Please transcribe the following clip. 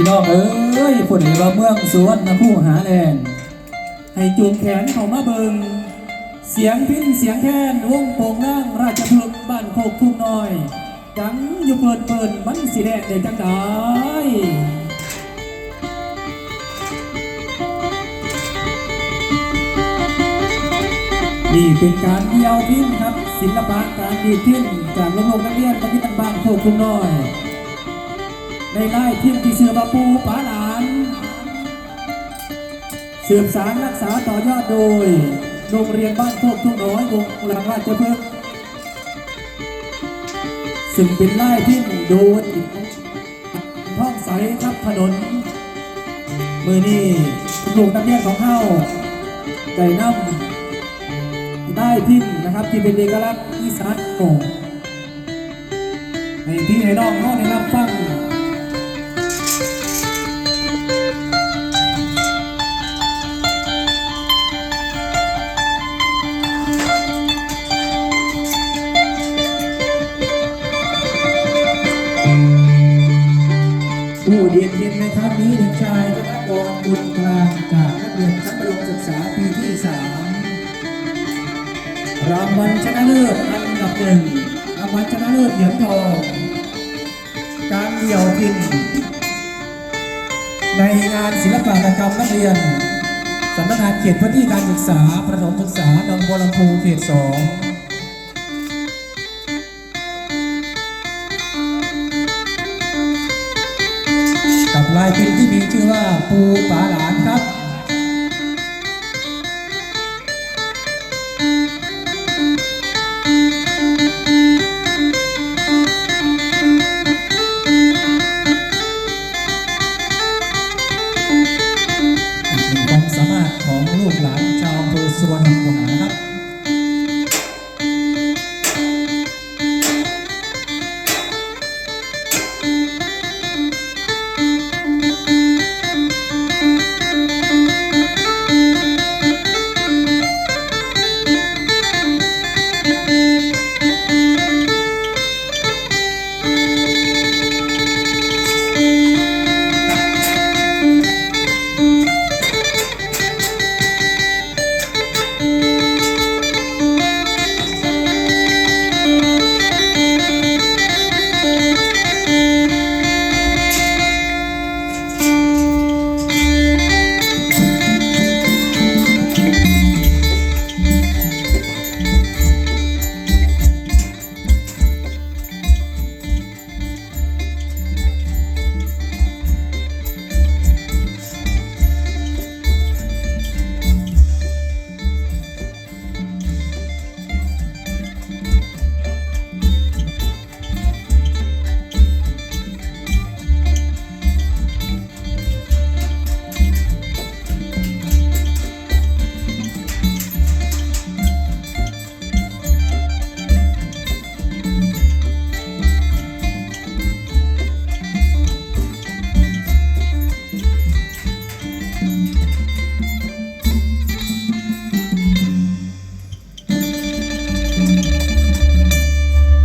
พี่น้องเอ้ยผู้ใดว่าเมืองสวนนะผู้หาแลนให้จูงแขนเขามาเบิงเสียงพินเสียงแคนวงโป่งล่างราชพฤกษ์บ้านโคกทุ่งน้อยดังอยู่เปิดเปิดมันสีแดงได้จังได้นี่เป็นการเดียวพินครับ ศิลปะการดีดพินจากโรงเรียนนักเรียนมัธยมบ้านโคกทุ่งน้อย ในไล่พิมพ์ที่เสือบาปูป๋าหลาน สืบสารรักษาต่อยอดโดย โรงเรียนบ้านโคกทุ่งน้อยวงหลังราชพฤกษ์ซึ่งเป็นไล่พิมพ์โดยท่องใสครับถนน มือนี้ลูกนักเรียนของเข้าได้นำได้พิมพ์นะครับที่เป็นเอกลักษณ์อีสานโง่ให้พี่ให้น้องเข้าได้รับฟัง ผู้เรียนเรียนในครั้งนี้เด็กชายธนกรบุญกลางจากนักเรียนชั้นประถมศึกษาปีที่สามรางวัลชนะเลิศอันดับหนึ่งรางวัลชนะเลิศเหรียญทอง การเดี่ยวทินในงานศิลปะกรรมนักเรียนสำนักงานเขตพื้นที่การศึกษาประถมศึกษาหนองบัวลำพูเขตสอง ลายพิมพ์ที่มีชื่อว่าปูป๋าหลานครับ